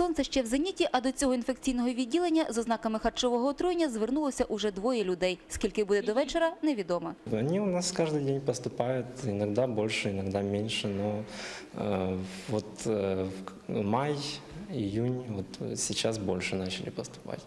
Сонце ще в зеніті, а до цього інфекційного відділення з ознаками харчового отруєння звернулося уже двоє людей. Скільки буде до вечора, невідомо. Они у нас каждый день поступают, иногда больше, иногда меньше, но э, вот э, в май, июнь, вот сейчас больше начали поступать.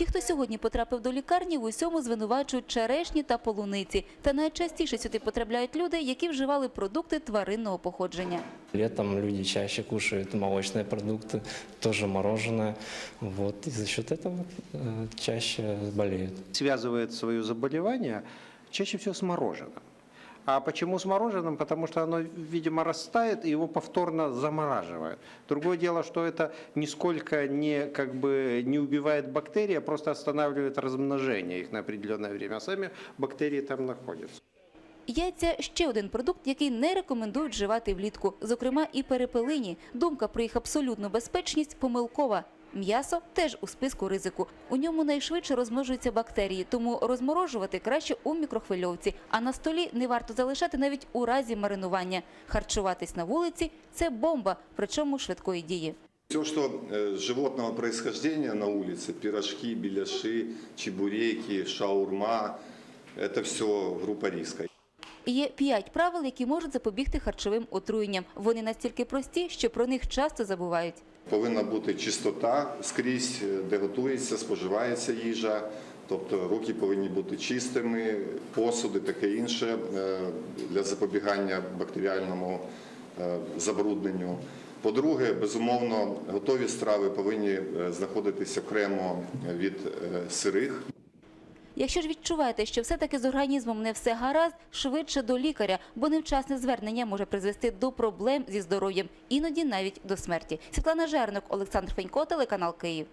Ті, хто сьогодні потрапив до лікарні, в усьому звинувачують черешні та полуниці. Та найчастіше сюди потрапляють люди, які вживали продукти тваринного походження. Летом люди чаще кушают молочные продукты, тоже мороженое, вот, и за счет этого э, чаще болеют. связывает свое заболевание чаще всего с мороженым. А почему с мороженым? Потому что оно, видимо, растает и его повторно замораживает. Другое дело, что это нисколько не, как бы, не убивает бактерии, а просто останавливает размножение их на определенное время. А сами бактерии там находятся. Яйця – ще один продукт, який не рекомендують вживати влітку. Зокрема, і перепелині. Думка про їх абсолютну безпечність помилкова. М'ясо теж у списку ризику. У ньому найшвидше розмножуються бактерії, тому розморожувати краще у мікрохвильовці. А на столі не варто залишати навіть у разі маринування. Харчуватись на вулиці – це бомба, причому швидкої дії. Все, что э, животного происхождения на улице, пирожки, беляши, чебуреки, шаурма, это все группа риска. Є п'ять правил, які можуть запобігти харчовим отруєнням. Вони настільки прості, що про них часто забувають. Повинна бути чистота скрізь, е, де готується, споживається їжа. Тобто руки повинні бути чистими, посуди, таке інше е, для запобігання бактеріальному е, забрудненню. По-друге, безумовно, готові страви повинні знаходитися окремо від сирих. Якщо ж відчуваєте, що все-таки з організмом не все гаразд, швидше до лікаря, бо невчасне звернення може призвести до проблем зі здоров'ям, іноді навіть до смерті. Світлана Жернок, Олександр Фенько, телеканал Київ.